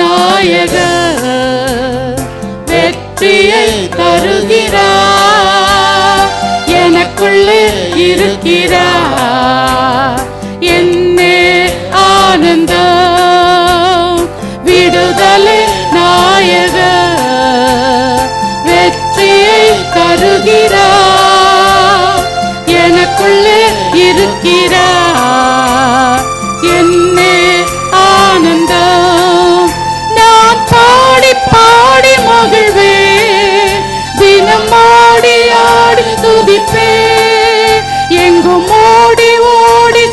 நாயக வெற்றியை தருகிறா எனக்குள்ளே இருக்கிறா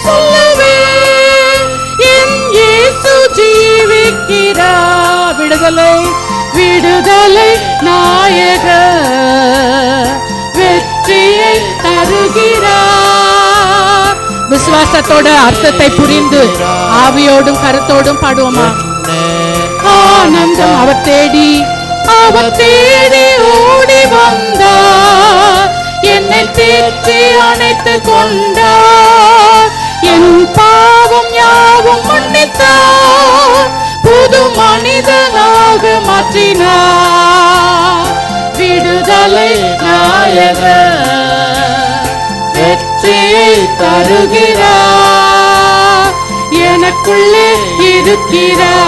ஓடி என் இயேசு ஜீவிக்கிறா விடுதலை விடுதலை நாயக வெற்றியை தருகிறார். விசுவாசத்தோட அர்த்தத்தை புரிந்து ஆவியோடும் கருத்தோடும் பாடுவோமா? ஆனந்தம் அவர் தேடி அவர் தேடி ஓடி வந்தார். என்னை தேற்றி அணைத்து கொண்டார். என் பாவம் யாவும் மன்னித்தார் புது மனிதனாக மாற்றினார் விடுதலை நாயக வெற்றியை தருகிறார் எனக்குள்ளே இருக்கிறார்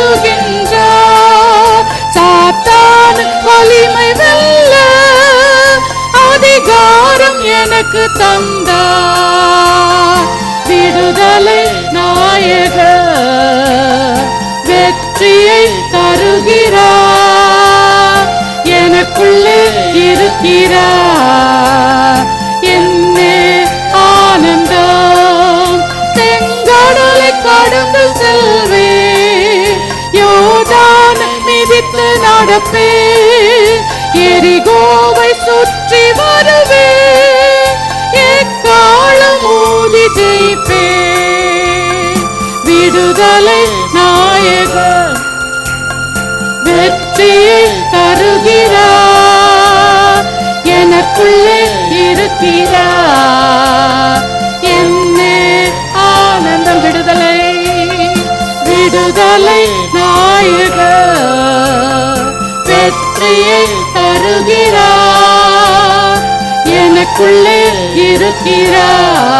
நடத்துகின்றார் சாத்தான் வலிமை வெல்ல அதிகாரம் எனக்கு தந்தார் விடுதலை நாயக வெற்றியை தருகிறார். எனக்குள்ளே இருக்கிறார். நடப்பே எரிகோவை சுற்றி வருவே. எக்காலம் ஊதி ஜெயிப்பே. விடுதலை நாயக வெற்றியை தருகிறார். எனக்குள்ளே இருக்கிறார். என்னே ஆனந்தம் விடுதலை விடுதலை நாயகர் கிருபையை தருகிறார். எனக்குள்ளே இருக்கிறார்.